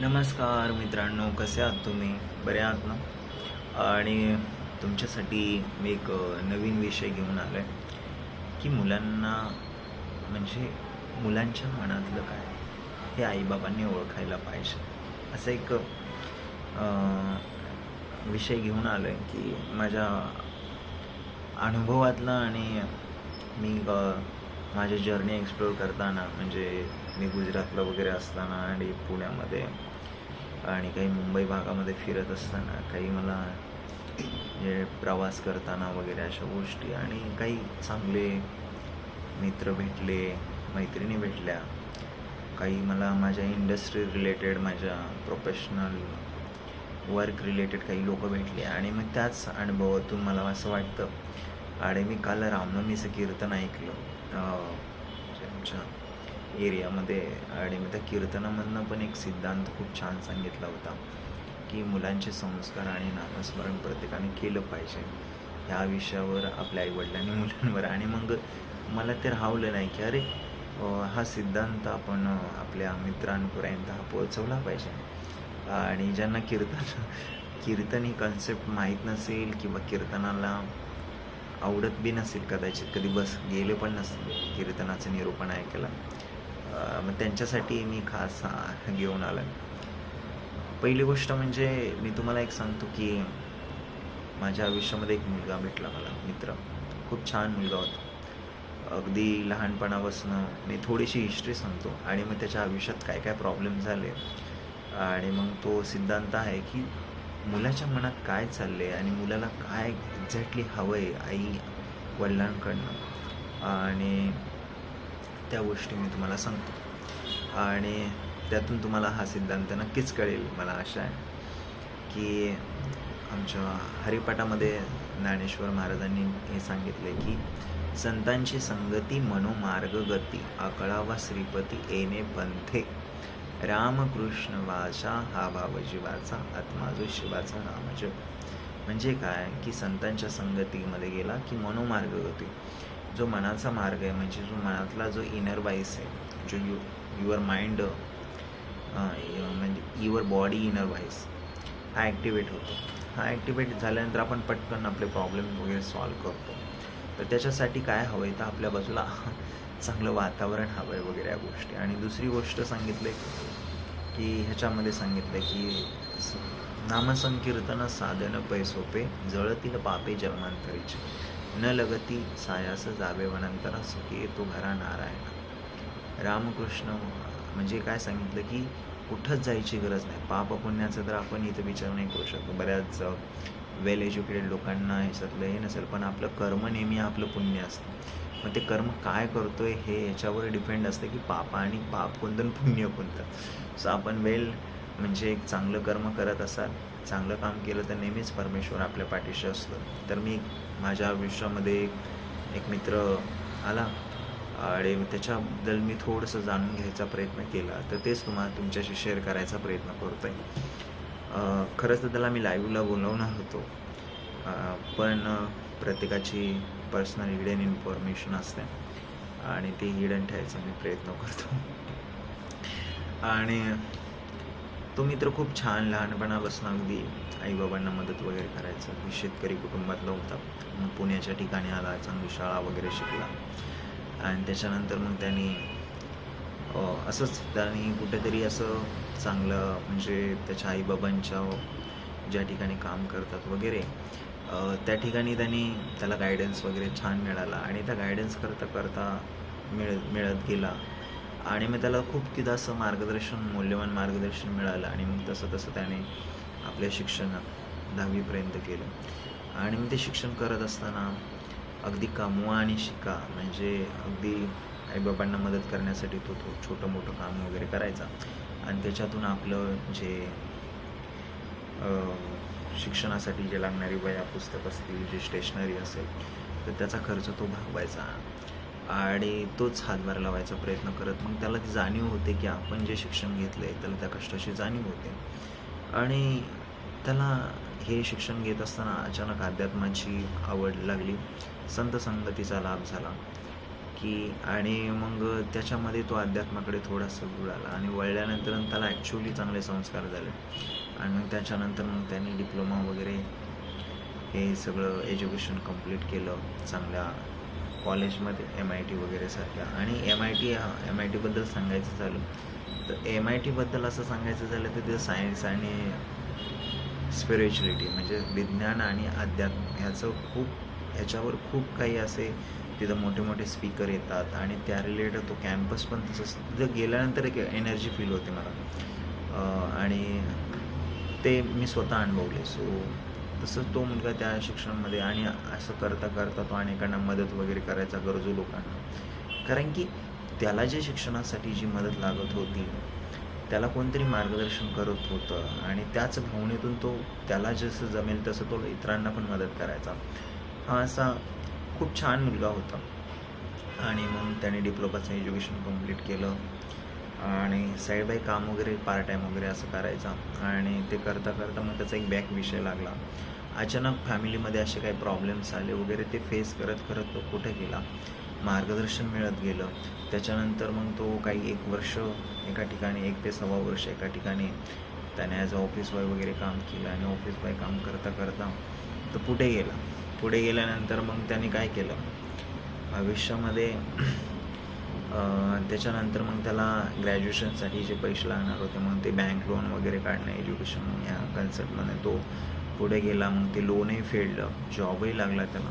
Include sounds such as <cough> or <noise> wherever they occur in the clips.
नमस्कार मित्रांनो कसे आहात तुम्ही? बरे आहात ना? आणि तुमच्यासाठी मी एक नवीन विषय घेऊन आलो आहे की मुलांना म्हणजे मुलांच्या मनातलं काय हे आईबाबांनी ओळखायला पाहिजे. असं एक विषय घेऊन आलो आहे की माझ्या अनुभवातला आणि मी माझी जर्नी एक्सप्लोअर करताना म्हणजे मी गुजरातला वगैरे असताना आणि पुण्यामध्ये आणि काही मुंबई भागामध्ये फिरत असताना काही मला जे प्रवास करताना वगैरे अशा गोष्टी आणि काही चांगले मित्र भेटले मैत्रिणी भेटल्या काही मला माझ्या इंडस्ट्री रिलेटेड माझ्या प्रोफेशनल वर्क रिलेटेड काही लोक भेटले आणि मग त्याच अनुभवातून मला असं वाटतं आणि मी काल रामनवमीचं कीर्तन ऐकलं. अं, आमच्या एरियामध्ये आणि मी त्या कीर्तनामधनं पण एक सिद्धांत खूप छान सांगितला होता की मुलांचे संस्कार आणि नामस्मरण प्रत्येकाने केलं पाहिजे. ह्या विषयावर आपल्या आईवडिलांनी मुलांवर. आणि मग मला ते राहवलं नाही की अरे हा सिद्धांत आपण आपल्या मित्रांपर्यंत हा पोहोचवला पाहिजे. आणि ज्यांना कीर्तन कीर्तन ही कन्सेप्ट माहीत नसेल किंवा कीर्तनाला आवडत बी नसेल कदाचित कधी बस गेले पण नसतील कीर्तनाचं निरूपण ऐकायला मग त्यांच्यासाठी मी खास घेऊन आलो पहिली गोष्ट म्हणजे मी तुम्हाला एक सांगतो की माझ्या आयुष्यामध्ये एक मुलगा भेटला मला मित्र. खूप छान मुलगा होता. अगदी लहानपणापासून मी थोडीशी हिस्ट्री सांगतो आणि मग त्याच्या आयुष्यात काय काय प्रॉब्लेम झाले आणि मग तो सिद्धांत आहे की मुलाच्या मनात काय चालले आणि मुलाला काय एक्झॅक्टली हवं आहे आई वडिलांकडनं. आणि त्या गोष्टी मी तुम्हाला सांगतो. आणि त्यातून तुम्हाला हा सिद्धांत नक्कीच कळेल मला आशा आहे. की आमच्या हरिपाठामध्ये ज्ञानेश्वर महाराजांनी हे सांगितले की संतांची संगती मनोमार्ग गती आकळावा श्रीपती येणे पंथे. रामकृष्ण वाचा हा भाव जीवाचा आत्मा जो शिवाचा नामजप. म्हणजे काय? की संतांच्या संगतीमध्ये गेला की मनोमार्ग गती. जो मनाचा मार्ग आहे म्हणजे जो मनातला जो इनर वाईस आहे जो यू युअर माइंड म्हणजे युअर बॉडी इनर वाईस हा ॲक्टिवेट होतो. हा ॲक्टिवेट झाल्यानंतर आपण पटकन आपले प्रॉब्लेम वगैरे सॉल्व करतो. तर त्याच्यासाठी काय हवं आहे तर आपल्या बाजूला चांगलं वातावरण हवं आहे वगैरे या गोष्टी. आणि दुसरी गोष्ट सांगितले की ह्याच्यामध्ये सांगितलं की नामसंकीर्तन साधन पैसोपे जळतील पापे जन्मांतरीचे. न लगती सायास जावे वनंतर सुखी तो घरा नारायण. रामकृष्ण म्हणजे काय सांगितलं की कुठंच जायची गरज नाही. पाप पुण्याचं तर आपण इथं विचार नाही करू शकतो. बऱ्याच वेल एज्युकेटेड लोकांना ह्याच्यातलं हे नसेल पण आपलं कर्म नेहमी आपलं पुण्य असतं. मग ते कर्म काय करतो आहे हे याच्यावर डिपेंड असतं की पाप आणि पाप कोणतं पुण्य कोणतं. सो आपण वेल म्हणजे एक चांगलं कर्म करत असाल चांगलं काम केलं तर नेहमीच परमेश्वर आपल्या पाठीशी असतो. तर मी माझ्या आयुष्यामध्ये एक- एक मित्र आला आणि त्याच्याबद्दल मी थोडंसं जाणून घ्यायचा प्रयत्न केला. तर तेच तुम्हाला तुमच्याशी शेअर करायचा प्रयत्न करतो आहे खरंच तर त्याला मी लाईव्हला बोलवणार होतो. पण प्रत्येकाची पर्सनल हिडन इन्फॉर्मेशन असते. आणि ती हिडन ठेवायचा मी प्रयत्न करतो. आणि तो मित्र खूप छान लहानपणापासून अगदी आईबाबांना मदत वगैरे करायचा. मी शेतकरी कुटुंबातला होता. मग पुण्याच्या ठिकाणी आला चांगली शाळा वगैरे शिकला. आणि त्याच्यानंतर मग त्यांनी असंच त्यांनी कुठेतरी असं चांगलं म्हणजे त्याच्या आईबाबांच्या ज्या ठिकाणी काम करतात वगैरे त्या ठिकाणी त्यांनी त्याला गायडन्स वगैरे छान मिळाला. आणि त्या गायडन्स करता करता मिळ मिळत गेला. आणि मग त्याला खूप तिथं असं मार्गदर्शन मौल्यवान मार्गदर्शन मिळालं आणि मग तसं तसं त्याने आपल्या शिक्षण दहावीपर्यंत केलं. आणि मग ते शिक्षण करत असताना अगदी कमवा आणि शिका म्हणजे अगदी आईबाबांना मदत करण्यासाठी तो तो छोटं मोठं काम वगैरे करायचा. आणि त्याच्यातून आपलं जे शिक्षणासाठी जे लागणारी वया पुस्तक असतील जे स्टेशनरी असेल तर त्याचा खर्च तो भागवायचा. आणि तोच हातभार लावायचा प्रयत्न करत मग त्याला ती जाणीव होते की आपण जे शिक्षण घेतलं आहे त्याला त्या कष्टाची जाणीव होते. आणि त्याला हे शिक्षण घेत असताना अचानक अध्यात्माची आवड लागली. संत संगतीचा लाभ झाला की आणि मग त्याच्यामध्ये तो अध्यात्माकडे थोडासा आला आणि वळल्यानंतर त्याला ॲक्च्युली चांगले संस्कार झाले. आणि मग त्याच्यानंतर मग त्यांनी डिप्लोमा वगैरे हे सगळं एज्युकेशन कंप्लीट केलं चांगल्या कॉलेजमध्ये एम आय टी वगैरे सारख्या आणि M I T M I टीबद्दल सांगायचं झालं तर एम आय टीबद्दल असं सांगायचं झालं तर तिथं सायन्स आणि स्पिरिच्युलिटी म्हणजे विज्ञान आणि अध्यात्म ह्याचं खूप ह्याच्यावर खूप काही असे तिथं मोठे मोठे स्पीकर येतात आणि त्या रिलेटेड तो कॅम्पस पण तसंच तिथं गेल्यानंतर एक एनर्जी फील होते मला. आणि ते मी स्वतः अनुभवले. सो तसंच तो मुलगा त्या शिक्षणामध्ये आणि असं करता करता तो अनेकांना मदत वगैरे करायचा गरजू लोकांना. कारण की त्याला जे शिक्षणासाठी जी मदत लागत होती त्याला कोणतरी मार्गदर्शन करत होतं आणि त्याच भावनेतून तो त्याला जसं जमेल तसं तो इतरांना पण मदत करायचा. हा असा खूप छान मुलगा होता. आणि मग त्याने डिप्लोमाचं एज्युकेशन कंप्लीट केलं. आणि साईड बाय काम वगैरे पार्ट टाईम वगैरे असं करायचा. आणि ते करता करता मग त्याचा एक बॅक विषय लागला. अचानक फॅमिलीमध्ये असे काही प्रॉब्लेम्स आले वगैरे ते फेस करत करत तो कुठे गेला? मार्गदर्शन मिळत गेलं. त्याच्यानंतर मग तो काही एक वर्ष एका ठिकाणी एक ते सव्वा वर्ष एका ठिकाणी त्याने ॲज अ ऑफिस बॉय वगैरे काम केलं आणि ऑफिस बॉय काम करता करता तो पुढे गेला. पुढे गेल्यानंतर मग त्याने काय केलं? भविष्यामध्ये त्याच्यानंतर मग त्याला ग्रॅज्युएशनसाठी जे पैसे लागणार होते मग ते बँक लोन वगैरे काढणं एज्युकेशन ह्या कन्सेप्टमध्ये तो पुढे गेला मग ते लोनही फेडलं जॉबही लागला त्याला.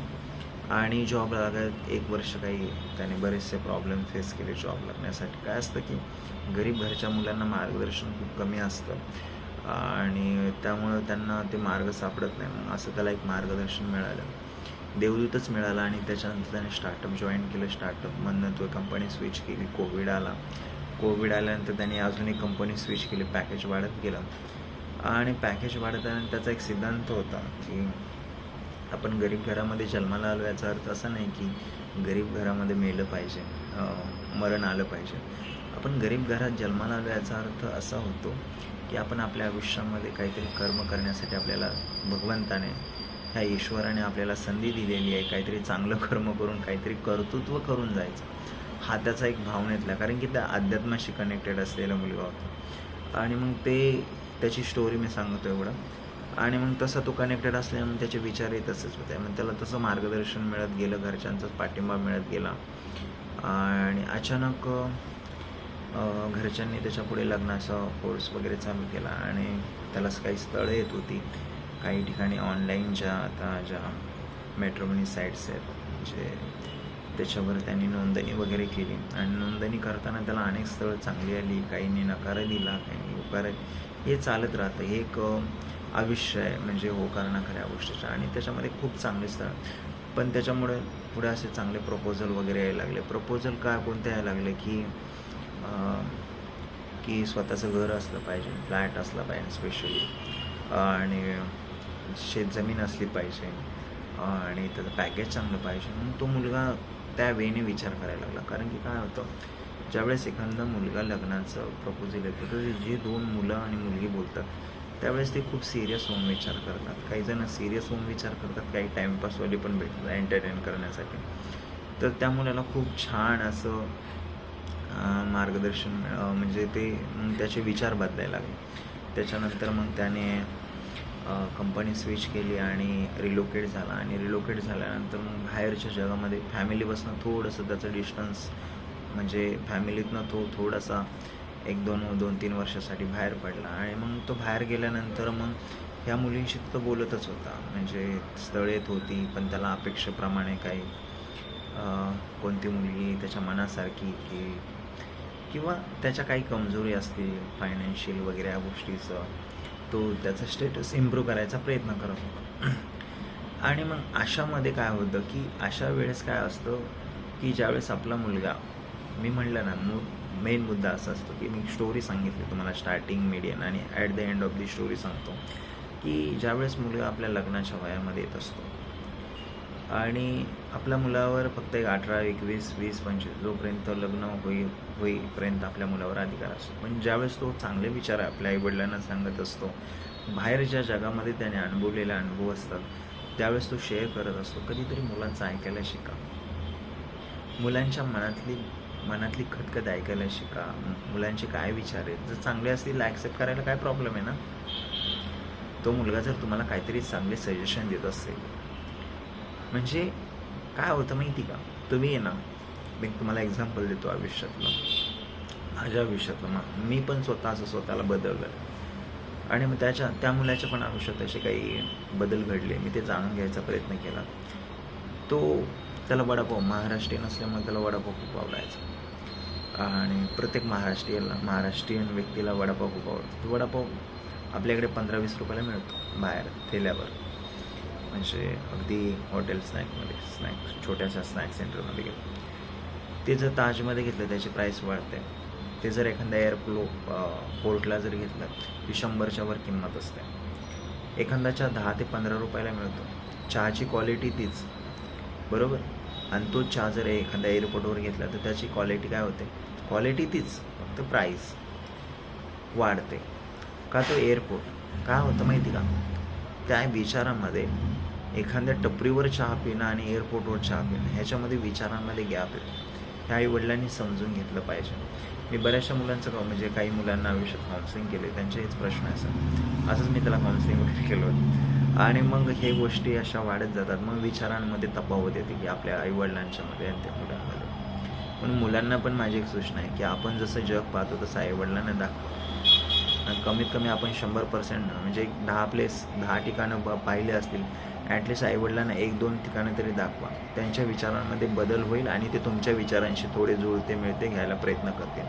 आणि जॉब लागत एक वर्ष काही त्याने बरेचसे प्रॉब्लेम फेस केले जॉब लागण्यासाठी. काय असतं की गरीब घरच्या मुलांना मार्गदर्शन खूप कमी असतं. आणि त्यामुळं त्यांना ते मार्ग सापडत नाही. मग असं त्याला एक मार्गदर्शन मिळालं. देवदूतच मिळाला आणि त्याच्यानंतर त्याने स्टार्टअप जॉईन केलं. स्टार्टअपमधनं तो कंपनी स्विच केली. कोविड आला. कोविड आल्यानंतर त्याने अजून एक कंपनी स्विच केली. पॅकेज वाढत गेलं. आणि पॅकेज वाढताना त्याचा एक सिद्धांत होता की आपण गरीब घरामध्ये जन्माला आलो याचा अर्थ असा नाही की गरीब घरामध्ये मेलं पाहिजे मरण आलं पाहिजे. आपण गरीब घरात जन्माला आलो याचा अर्थ असा होतो की आपण आपल्या आयुष्यामध्ये काहीतरी कर्म करण्यासाठी आपल्याला भगवंताने ह्या ईश्वराने आपल्याला संधी दिलेली आहे काहीतरी चांगलं <laughs> कर्म करून काहीतरी कर्तृत्व करून जायचं. हा त्याचा एक भावनेतला कारण की त्या अध्यात्माशी कनेक्टेड असलेला मुलगा होता. आणि मग ते त्याची स्टोरी मी सांगतो एवढं. आणि मग तसा तो कनेक्टेड असल्यामुळे त्याचे विचारही तसेच होते. मग त्याला तसं मार्गदर्शन मिळत गेलं घरच्यांचा पाठिंबा मिळत गेला. आणि अचानक घरच्यांनी त्याच्यापुढे लग्नाचा कोर्स वगैरे चालू केला. आणि त्याला काही स्थळं येत होती. काही ठिकाणी ऑनलाईन ज्या आता ज्या मेट्रोमनी साईट्स आहेत जे त्याच्यावर त्यांनी नोंदणी वगैरे केली. आणि नोंदणी करताना त्याला अनेक स्थळं चांगली आली. काहींनी नकार दिला काहींनी उकार हे चालत राहतं. हे एक आयुष्य आहे म्हणजे होकार कारण खऱ्या गोष्टीचं. आणि त्याच्यामध्ये खूप चांगले स्थळ. पण त्याच्यामुळे पुढे असे चांगले प्रपोजल वगैरे यायला लागले. प्रपोजल काय कोणते यायला लागले की की स्वतःचं घर असलं पाहिजे फ्लॅट असला पाहिजे स्पेशली आणि शेतजमीन असली पाहिजे. आणि त्याचं पॅकेज चांगलं पाहिजे. म्हणून तो मुलगा त्या वेने विचार करायला लागला. कारण की काय होतं ज्यावेळेस एखादा मुलगा लग्नाचं प्रपोजल येतं तर जे दोन मुलं आणि मुलगी बोलतात त्यावेळेस ते खूप सिरियस होऊन विचार करतात. काही जण सिरियस होऊन विचार करतात काही टाईमपासवाले पण भेटतात एंटरटेन करण्यासाठी. तर त्या मुलाला खूप छान असं मार्गदर्शन मिळ- म्हणजे ते मग त्याचे विचार बदलायला लागले. त्याच्यानंतर मग त्याने कंपनी स्विच केली आणि रिलोकेट झाला. आणि रिलोकेट झाल्यानंतर मग बाहेरच्या जगामध्ये फॅमिलीपासून थोडंसं त्याचं डिस्टन्स म्हणजे फॅमिलीतनं तो थोडासा एक दोन दोन तीन वर्षासाठी बाहेर पडला. आणि मग तो बाहेर गेल्यानंतर मग ह्या मुलींशी तो बोलतच होता. म्हणजे स्थळ येत होती पण त्याला अपेक्षेप्रमाणे काही कोणती मुलगी त्याच्या मनासारखी की किंवा त्याच्या काही कमजोरी असतील फायनान्शियल वगैरे या गोष्टीचं तो त्याचा स्टेटस इम्प्रूव्ह करायचा प्रयत्न करत होता. आणि मग अशामध्ये काय होतं की अशा वेळेस काय असतं की ज्यावेळेस आपला मुलगा मी म्हटलं ना मु मेन मुद्दा असा असतो की मी स्टोरी सांगितली तुम्हाला स्टार्टिंग मिडियन आणि at the end of the story सांगतो की ज्यावेळेस मुलगा आपल्या लग्नाच्या वयामध्ये येत असतो आणि आपल्या मुलावर फक्त एक अठरा एकवीस वीस पंचवीस जोपर्यंत लग्न होई होईपर्यंत आपल्या मुलावर अधिकार असतो. पण ज्यावेळेस तो चांगले विचार आपल्या आईवडिलांना सांगत असतो बाहेर ज्या जगामध्ये त्याने अनुभवलेले अनुभव असतात त्यावेळेस तो शेअर करत असतो कधीतरी मुलांचं ऐकायला शिका. मुलांच्या मनातली मनातली खटखत ऐकायला शिका. मुलांचे काय विचार आहेत? जर चांगले असतील ॲक्सेप्ट करायला काय प्रॉब्लेम आहे ना? तो मुलगा जर तुम्हाला काहीतरी चांगले सजेशन देत असेल म्हणजे काय होतं माहिती का? तुम्ही आहे ना मी तुम्हाला एक्झाम्पल देतो आयुष्यातलं. माझ्या आयुष्यातलं मग मी पण स्वतः असं स्वतःला बदललं. आणि मग त्याच्या त्या मुलाच्या पण आयुष्यात असे काही बदल घडले. मी ते जाणून घ्यायचा प्रयत्न केला. तो त्याला वडापाव महाराष्ट्रीयन असल्यामुळे त्याला वडापाव खूप आवडायचा. आणि प्रत्येक महाराष्ट्रीयनला महाराष्ट्रीयन व्यक्तीला वडापाव खूप आवडतो. वडापाव आपल्याकडे पंधरा वीस रुपयाला मिळतो बाहेर ठेल्यावर. म्हणजे अगदी हॉटेल स्नॅकमध्ये स्नॅक्स छोट्याशा स्नॅक सेंटरमध्ये गेलो. ते जर ताजमध्ये घेतलं त्याची प्राईस वाढते. ते जर एखाद्या एअरप्लो पोर्टला जर घेतलं ती शंभरच्या वर किंमत असते. एखाद्याच्या दहा ते पंधरा रुपयाला मिळतो. चहाची क्वालिटी तीच. बरोबर? आणि तो चहा जर एखाद्या एअरपोर्टवर घेतला तर त्याची क्वालिटी काय होते? क्वालिटी तीच फक्त प्राईस वाढते. का तो एअरपोर्ट काय होतं माहिती का? त्या विचारामध्ये एखाद्या टपरीवर चहा पिणं आणि एअरपोर्टवर चहा पिणं ह्याच्यामध्ये विचारांमध्ये गॅप येतो. हे आईवडिलांनी समजून घेतलं पाहिजे. मी बऱ्याचशा मुलांचं का म्हणजे काही मुलांना आयुष्यात काउन्सिलिंग केले त्यांचे हेच प्रश्न असतात. असंच मी त्याला काउन्सिलिंग वगैरे केलं होतं. आणि मग हे गोष्टी अशा वाढत जातात. मग विचारांमध्ये तफावत येते की आपल्या आईवडिलांच्यामध्ये आणि त्या मुलांमध्ये. पण मुलांना पण माझी एक सूचना आहे की आपण जसं जग पाहतो तसं आईवडिलांना दाखवा. कमीत कमी आपण शंभर पर्सेंट म्हणजे एक दहा प्लेस दहा ठिकाणं ब पाहिले असतील ॲटलिस्ट आईवडिलांना एक दोन ठिकाणं तरी दाखवा. त्यांच्या विचारांमध्ये बदल होईल आणि ते तुमच्या विचारांशी थोडे जुळते मिळते घ्यायला प्रयत्न करतील.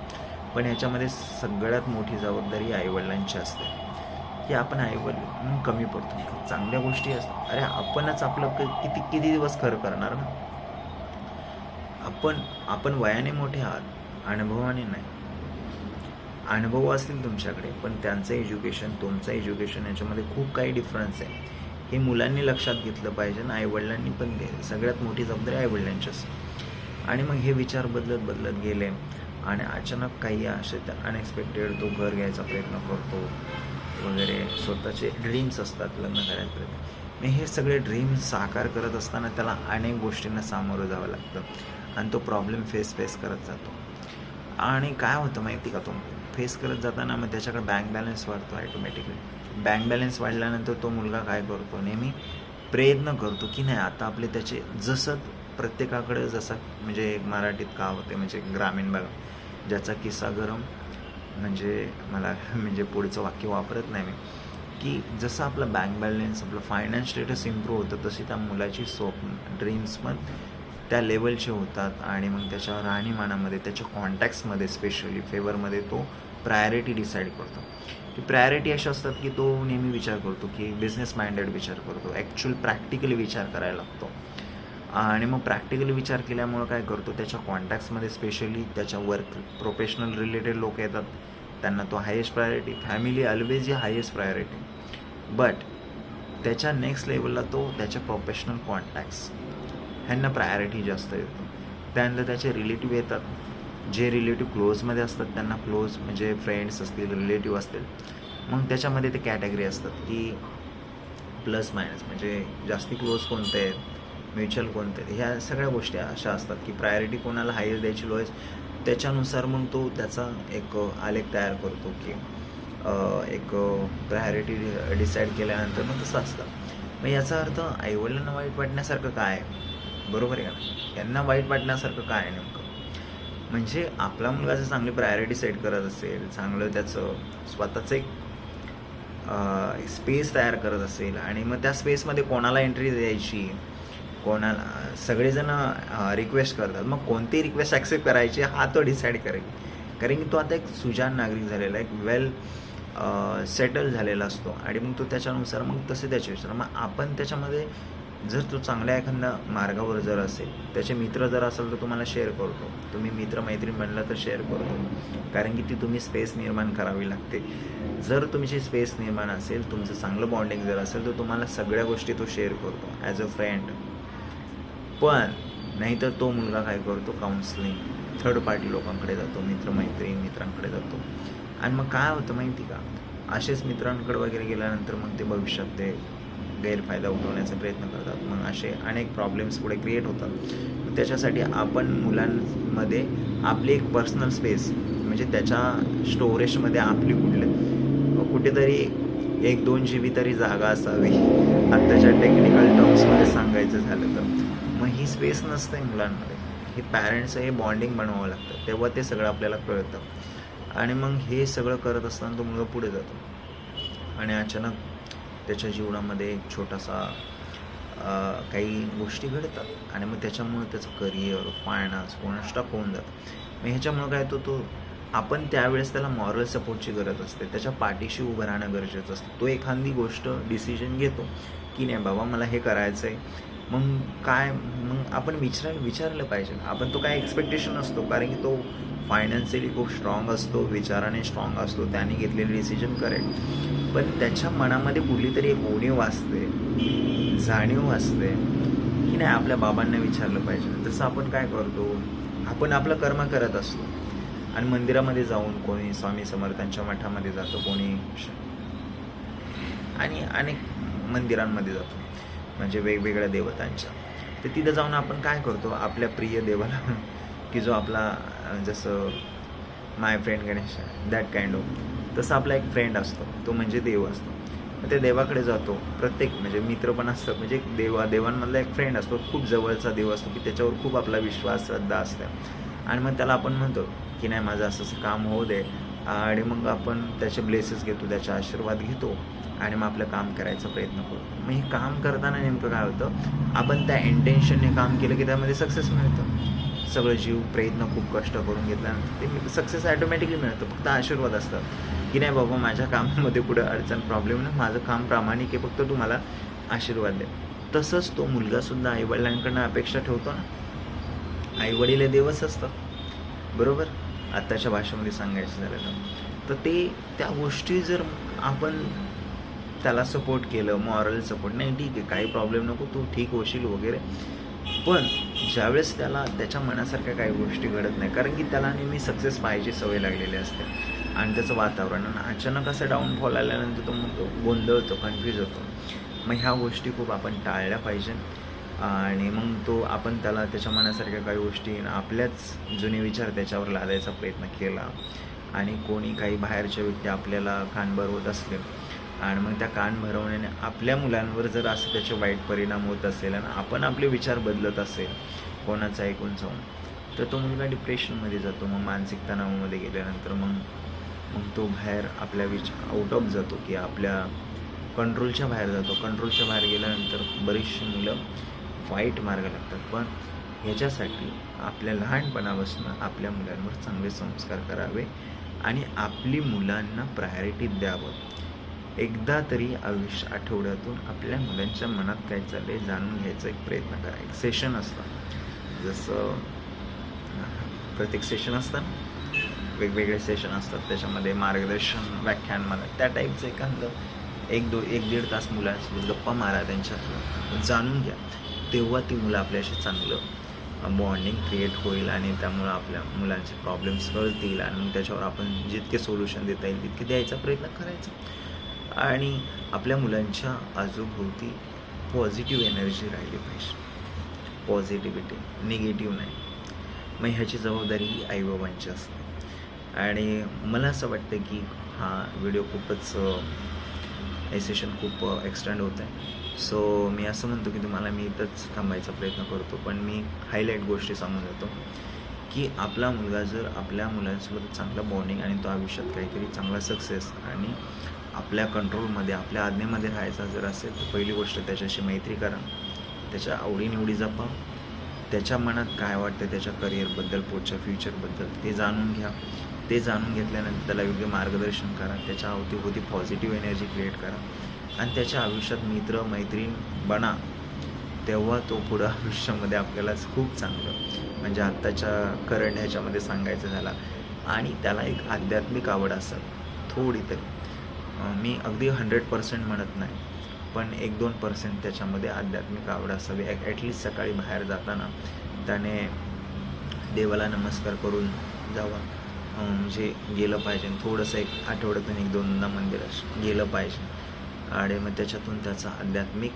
पण ह्याच्यामध्ये सगळ्यात मोठी जबाबदारी आईवडिलांची असते. की आपण आईवर म्हणून कमी पडतो. चांगल्या गोष्टी असतात. अरे आपणच आपलं किती किती दिवस खरं करणार ना? आपण आपण वयाने मोठे आहात. अनुभवाने नाही. अनुभव असतील तुमच्याकडे पण त्यांचं एज्युकेशन तुमचं एज्युकेशन याच्यामध्ये खूप काही डिफरन्स आहे. हे मुलांनी लक्षात घेतलं पाहिजे आणि आईवडिलांनी पण घे सगळ्यात मोठी जबाबदारी आईवडिलांची असते. आणि मग हे विचार बदलत बदलत गेले. आणि अचानक काही असे अनएक्सपेक्टेड तो घर घ्यायचा प्रयत्न करतो. वगैरे स्वतःचे ड्रीम्स असतात लग्न करायचा मी हे सगळे ड्रीम्स साकार करत असताना त्याला अनेक गोष्टींना सामोरं जावं लागतं. आणि तो प्रॉब्लेम फेस फेस करत जातो. आणि काय होतं माहिती का तो? फेस करत जाताना मग त्याच्याकडे बँक बॅलन्स वाढतो ॲटोमॅटिकली बँक बॅलन्स वाढल्यानंतर तो मुलगा काय करतो? नेहमी प्रयत्न करतो की नाही आता आपले त्याचे जसं प्रत्येकाकडे जसं म्हणजे मराठीत का होते म्हणजे ग्रामीण भाग ज्याचा किस्सा गरम म्हणजे मला म्हणजे पुढचं वाक्य वापरत नाही मी. की जसं आपलं बँक बॅलन्स आपलं फायनान्स स्टेटस इम्प्रूव्ह होतं तशी त्या मुलाची स्वप्न ड्रीम्स पण त्या लेवलचे होतात. आणि मग त्याच्या राहणीमानामध्ये त्याच्या कॉन्टॅक्ट्समध्ये स्पेशली फेवरमध्ये तो प्रायोरिटी डिसाईड करतो. की प्रायोरिटी अशा असतात की तो नेहमी विचार करतो की बिझनेस माइंडेड विचार करतो ॲक्च्युअल प्रॅक्टिकली विचार करायला लागतो. आणि मग प्रॅक्टिकली विचार केल्यामुळं काय करतो त्याच्या कॉन्टॅक्ट्समध्ये स्पेशली त्याच्या वर्क प्रोफेशनल रिलेटेड लोक येतात त्यांना तो हायेस्ट प्रायोरिटी. फॅमिली ऑलवेज ही हायेस्ट प्रायोरिटी. बट त्याच्या नेक्स्ट लेवलला तो त्याच्या प्रोफेशनल कॉन्टॅक्ट्स ह्यांना प्रायोरिटी जास्त येतो. त्यानंतर त्याचे रिलेटिव्ह येतात. जे रिलेटिव्ह क्लोजमध्ये असतात त्यांना क्लोज म्हणजे फ्रेंड्स असतील रिलेटिव्ह असतील. मग त्याच्यामध्ये ते कॅटेगरी असतात की प्लस मायनस म्हणजे जास्ती क्लोज कोणते आहेत? म्युच्युअल कोणते ह्या सगळ्या गोष्टी अशा असतात की प्रायोरिटी कोणाला हायेस्ट द्यायची लोएस्ट त्याच्यानुसार मग तो त्याचा एक आलेख तयार करतो की एक प्रायोरिटी डिसाईड केल्यानंतर मग तसं असतं. मग याचा अर्थ आईवडिलांना वाईट वाटण्यासारखं काय? आहे बरोबर आहे का यांना वाईट वाटण्यासारखं काय आहे नेमकं? म्हणजे आपला मुलगा जर चांगली प्रायोरिटी सेट करत असेल चांगलं त्याचं स्वतःचं एक स्पेस तयार करत असेल आणि मग त्या स्पेसमध्ये कोणाला एंट्री द्यायची? कोणाला सगळेजण रिक्वेस्ट करतात. मग कोणती रिक्वेस्ट ॲक्सेप्ट करायची हा तो डिसाईड करेल. कारण की तो आता एक सुजान नागरिक झालेला एक वेल सेटल झालेला असतो. आणि मग तो त्याच्यानुसार मग तसे त्याचे विचार. मग आपण त्याच्यामध्ये जर तो चांगल्या एखाद्या मार्गावर जर असेल त्याचे मित्र जर असेल तर तुम्हाला शेअर करतो. तुम्ही मित्रमैत्रीण बनला तर शेअर करतो. कारण की ती तुम्ही स्पेस निर्माण करावी लागते. जर तुमची स्पेस निर्माण असेल तुमचं चांगलं बॉन्डिंग जर असेल तर तुम्हाला सगळ्या गोष्टी तो शेअर करतो. ॲज अ फ्रेंड पण नाहीतर तो मुलगा काय करतो काउन्सिलिंग थर्ड पार्टी लोकांकडे जातो मित्रमैत्रीण मित्रांकडे जातो. आणि मग काय होतं माहिती का? असेच मित्रांकडे वगैरे गेल्यानंतर मग ते भविष्यात ते गैरफायदा उठवण्याचा प्रयत्न करतात. मग असे अनेक प्रॉब्लेम्स पुढे क्रिएट होतात. त्याच्यासाठी आपण मुलांमध्ये आपली एक पर्सनल स्पेस म्हणजे त्याच्या स्टोरेजमध्ये आपली कुठले कुठेतरी एक दोन जी बी तरी जागा असावी. आत्ताच्या टेक्निकल टर्म्समध्ये सांगायचं झालं तर. ही स्पेस नसते मुलांमध्ये. हे पॅरेंट्स हे बॉन्डिंग बनवावं लागतं. तेव्हा ते सगळं आपल्याला कळतं. आणि मग हे सगळं करत असताना तो मुलगा पुढे जातो. आणि अचानक त्याच्या जीवनामध्ये एक छोटासा काही गोष्टी घडतात. आणि मग त्याच्यामुळे त्याचं करिअर फायनान्स पूर्ण स्टॉक होऊन जातं. मग ह्याच्यामुळं काय तो तो आपण त्यावेळेस त्याला मॉरल सपोर्टची गरज असते. त्याच्या पाठीशी उभं राहणं गरजेचं असतं. तो एखादी गोष्ट डिसिजन घेतो की नाही बाबा मला हे करायचं आहे मग काय मग आपण विचार विचारलं पाहिजे. आपण तो काय एक्सपेक्टेशन असतो? कारण की तो फायनान्शियली खूप स्ट्रॉंग असतो विचाराने स्ट्रॉंग असतो त्याने घेतलेले डिसिजन करेल पण त्याच्या मनामध्ये कुठलीतरी एक उणीव असते जाणीव असते की नाही आपल्या बाबांना विचारलं पाहिजे. तसं आपण काय करतो आपण आपलं कर्म करत असतो. आणि मंदिरामध्ये जाऊन कोणी स्वामी समर्थांच्या मठामध्ये जातो कोणी आणि अनेक मंदिरांमध्ये जातो. म्हणजे वेगवेगळ्या देवतांच्या. तर तिथं जाऊन आपण काय करतो आपल्या प्रिय देवाला की जो आपला जसं my friend Ganesh that kind of तसा आपला एक फ्रेंड असतो तो म्हणजे देव असतो. मग त्या देवाकडे जातो प्रत्येक म्हणजे मित्र पण असतं म्हणजे एक देवा देवांमधला एक फ्रेंड असतो खूप जवळचा देव असतो की त्याच्यावर खूप आपला विश्वास श्रद्धा असते. आणि मग त्याला आपण म्हणतो की नाही माझं असं असं काम होऊ दे. आणि मग आपण त्याचे ब्लेसेस घेतो त्याचे आशीर्वाद घेतो. आणि मग आपलं काम करायचा प्रयत्न करतो मग हे काम करताना नेमकं काय होतं? आपण त्या इंटेन्शनने काम केलं की त्यामध्ये सक्सेस मिळतं. सगळं जीव प्रयत्न खूप कष्ट करून घेतल्यानंतर ते सक्सेस ॲटोमॅटिकली मिळतं. फक्त आशीर्वाद असतात. की नाही बाबा माझ्या कामामध्ये पुढं अडचण प्रॉब्लेम नाही. माझं काम प्रामाणिक आहे. फक्त तुम्हाला आशीर्वाद दे. तसंच तो मुलगासुद्धा आईवडिलांकडनं अपेक्षा ठेवतो ना. आईवडील हे देवच असतं बरोबर? आत्ताच्या भाषेमध्ये सांगायचं झालं तर. तर ते त्या गोष्टी जर आपण त्याला सपोर्ट केलं मॉरल सपोर्ट नाही ठीक आहे काही प्रॉब्लेम नको तू ठीक होशील वगैरे. पण ज्यावेळेस त्याला त्याच्या मनासारख्या काही गोष्टी घडत नाही कारण की त्याला नेहमी सक्सेस पाहायची सवय लागलेली असते. आणि त्याचं वातावरण आणि अचानक असं डाऊनफॉल आल्यानंतर तो मग तो गोंधळतो कन्फ्यूज होतो. मग ह्या गोष्टी खूप आपण टाळल्या पाहिजे. आणि मग तो आपण त्याला त्याच्या मनासारख्या काही गोष्टी आपल्याच जुने विचार त्याच्यावर लादायचा प्रयत्न केला. आणि कोणी काही बाहेरच्या व्यक्ती आपल्याला कान होत असले आणि मग त्या कान भरवण्याने आपल्या मुलांवर जर असं त्याचे वाईट परिणाम होत असेल आणि आपण आपले विचार बदलत असेल कोणाचा ऐकून जाऊन तर तो मुलगा डिप्रेशनमध्ये जातो मग मानसिक तणावामध्ये गेल्यानंतर मग मग तो बाहेर आपल्या विच आउट ऑफ जातो की आपल्या कंट्रोलच्या बाहेर जातो. कंट्रोलच्या बाहेर गेल्यानंतर बरीचशी मुलं वाईट मार्ग लागतात. पण ह्याच्यासाठी आपल्या लहानपणापासून आपल्या मुलांवर चांगले संस्कार करावे आणि आपली मुलांना प्रायोरिटी द्यावं. एकदा तरी आयुष्य आठवड्यातून आपल्या मुलांच्या मनात काय चाललंय जाणून घ्यायचा एक प्रयत्न करा. एक सेशन असतं. जसं प्रत्येक सेशन असतं वेगवेगळे सेशन असतात. त्याच्यामध्ये मार्गदर्शन व्याख्यान मला त्या टाईपचं एखादं एक दो एक दीड तास मुलांसोबत गप्पा मारा त्यांच्यातलं जाणून घ्या. तेव्हा ती मुलं आपल्याशी चांगलं बॉन्डिंग क्रिएट होईल आणि त्यामुळं आपल्या मुलांचे प्रॉब्लेम्स कळतील आणि मग त्याच्यावर आपण जितके सोल्युशन देता येईल तितके द्यायचा प्रयत्न करायचा. आणि आपल्या मुलांच्या आजूभोवती पॉझिटिव्ह एनर्जी राहिली पाहिजे. पॉझिटिव्हिटी निगेटिव्ह नाही. मग ह्याची जबाबदारी ही आईबाबांची असते. आणि मला असं वाटतं की हा व्हिडिओ खूपच हे सेशन खूप एक्सटेंड होत आहे सो मी असं म्हणतो की तुम्हाला मी इथंच थांबायचा प्रयत्न करतो. पण मी हायलाईट गोष्टी सांगून जातो की आपला मुलगा जर आपल्या मुलांसोबत चांगला बॉन्डिंग आणि तो आयुष्यात काहीतरी चांगला सक्सेस आणि आपल्या कंट्रोलमध्ये आपल्या आज्ञेमध्ये राहायचा जर असेल तर पहिली गोष्ट त्याच्याशी मैत्री करा. त्याच्या आवडीनिवडी जपा. त्याच्या मनात काय वाटतं त्याच्या करिअरबद्दल पुढच्या फ्युचरबद्दल ते जाणून घ्या. ते जाणून घेतल्यानंतर त्याला योग्य मार्गदर्शन करा. त्याच्या अवतीभोवती पॉझिटिव्ह एनर्जी क्रिएट करा. आणि त्याच्या आयुष्यात मित्र मैत्रीण बना. तेव्हा तो पुढं आयुष्यामध्ये आपल्याला खूप चांगलं म्हणजे आत्ताच्या करंट ह्याच्यामध्ये सांगायचं झाला. आणि त्याला एक आध्यात्मिक आवड असेल थोडी तरी मी अगदी हंड्रेड पर्सेंट म्हणत नाही. पण एक दोन पर्सेंट त्याच्यामध्ये आध्यात्मिक आवड असावी. ॲटलिस्ट सकाळी बाहेर जाताना त्याने देवाला नमस्कार करून जावा. म्हणजे गेलं पाहिजे. थोडंसं एक आठवड्यातून एक दोनदा मंदिरात गेलं पाहिजे. आणि मग त्याच्यातून त्याचं आध्यात्मिक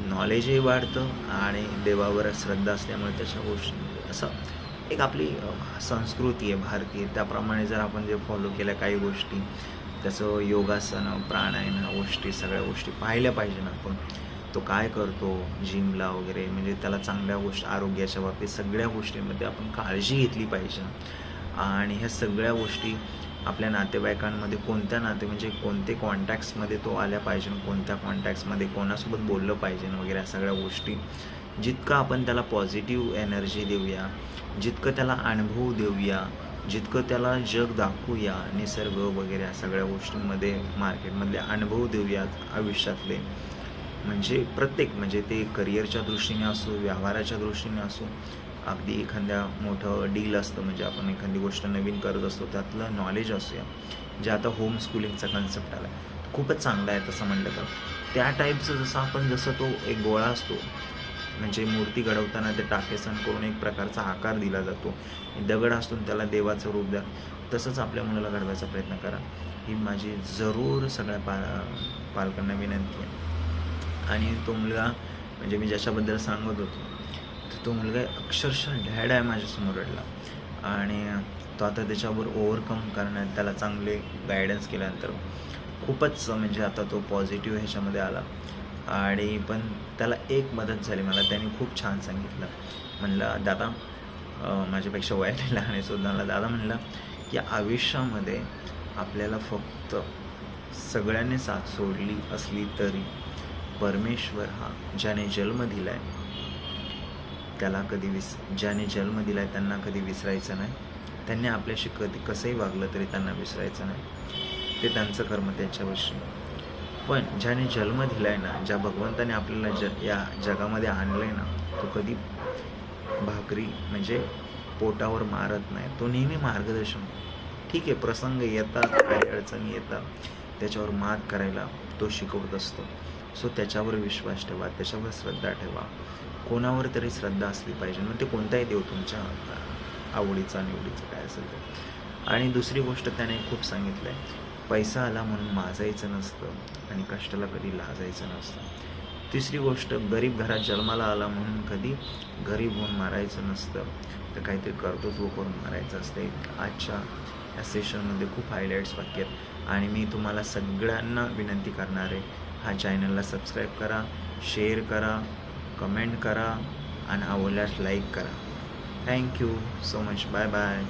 नॉलेजही वाढतं आणि देवावर श्रद्धा असल्यामुळे त्याच्या गोष्टी असं एक आपली संस्कृती आहे भारतीय. त्याप्रमाणे जर आपण जे फॉलो केल्या काही गोष्टी त्याचं योगासनं प्राणायाम ह्या गोष्टी सगळ्या गोष्टी पाहिल्या पाहिजे ना आपण. तो काय करतो? जिमला वगैरे म्हणजे त्याला चांगल्या गोष्टी आरोग्याच्या बाबतीत सगळ्या गोष्टींमध्ये आपण काळजी घेतली पाहिजे. आणि ह्या सगळ्या गोष्टी आपल्या नातेवाईकांमध्ये कोणत्या नाते म्हणजे कोणते कॉन्टॅक्ट्समध्ये तो आल्या पाहिजे कोणत्या कॉन्टॅक्ट्समध्ये कोणासोबत बोललं पाहिजे वगैरे या सगळ्या गोष्टी. जितकं आपण त्याला पॉझिटिव्ह एनर्जी देऊया जितकं त्याला अनुभव देऊया जितकं त्याला जग दाखवूया निसर्ग वगैरे या सगळ्या गोष्टींमध्ये मार्केटमधले अनुभव देऊया आयुष्यातले. म्हणजे प्रत्येक म्हणजे ते करिअरच्या दृष्टीने असो व्यवहाराच्या दृष्टीने असो अगदी एखाद्या मोठं डील असतं म्हणजे आपण एखादी गोष्ट नवीन करत असतो त्यातलं नॉलेज असूया जे आता होम स्कूलिंगचा कन्सेप्ट आला आहे खूपच चांगला आहे तसं म्हणलं तर. त्या टाईपचं जसं आपण जसं तो एक गोळा असतो म्हणजे मूर्ती घडवताना ते टाकेसन करून एक प्रकारचा आकार दिला जातो. दगड असून त्याला देवाचं रूप द्या. तसंच आपल्या मुलाला घडवायचा प्रयत्न करा. ही माझी जरूर सगळ्या पा पालकांना विनंती आहे. आणि तो मुलगा म्हणजे मी ज्याच्याबद्दल सांगत होतो तर तो मुलगा अक्षरशः ढॅड आहे माझ्यासमोर रडला. आणि तो आता त्याच्यावर ओव्हरकम करण्यात त्याला चांगले गायडन्स केल्यानंतर खूपच म्हणजे आता तो पॉझिटिव्ह ह्याच्यामध्ये आला. आणि पण त्याला एक मदत झाली. मला त्याने खूप छान सांगितलं. म्हणलं दादा माझ्यापेक्षा वयाने लहान आहे. सुद्धा दादा म्हणलं की आयुष्यामध्ये आपल्याला फक्त सगळ्यांनी साथ सोडली असली तरी परमेश्वर हा ज्याने जन्म दिला आहे त्याला कधी विस ज्याने जन्म दिला आहे त्यांना कधी विसरायचं नाही. त्यांनी आपल्याशी कधी कसंही वागलं तरी त्यांना विसरायचं नाही. ते त्यांचं कर्म त्यांच्याविषयी पण ज्याने जन्म दिला आहे ना ज्या भगवंताने आपल्याला ज या जगामध्ये आणलं आहे ना तो कधी भाकरी म्हणजे पोटावर मारत नाही. तो नेहमी मार्गदर्शन. ठीक आहे प्रसंग येतात काही अडचणी येतात. त्याच्यावर मात करायला तो शिकवत असतो. सो त्याच्यावर विश्वास ठेवा त्याच्यावर श्रद्धा ठेवा. कोणावर तरी श्रद्धा असली पाहिजे. मग ते कोणताही देव तुमच्या आवडीचा निवडीचं काय असेल ते. आणि दुसरी गोष्ट त्याने खूप सांगितलं आहे पैसा आला म्हणून माजायचं नसतं आणि कष्टाला कधी लाजायचं नसतं. तिसरी गोष्ट गरीब घरात जन्माला आला म्हणून कधी गरीब होऊन मारायचं नसतं. तर काहीतरी कर्तृत्व करून मारायचं असते आजच्या या सेशनमध्ये खूप हायलाईट्स वाक्य आहेत. आणि मी तुम्हाला सगळ्यांना विनंती करणार आहे हा चॅनलला सबस्क्राईब करा शेअर करा कमेंट करा आणि आवडल्यास लाईक करा. Thank you so much bye bye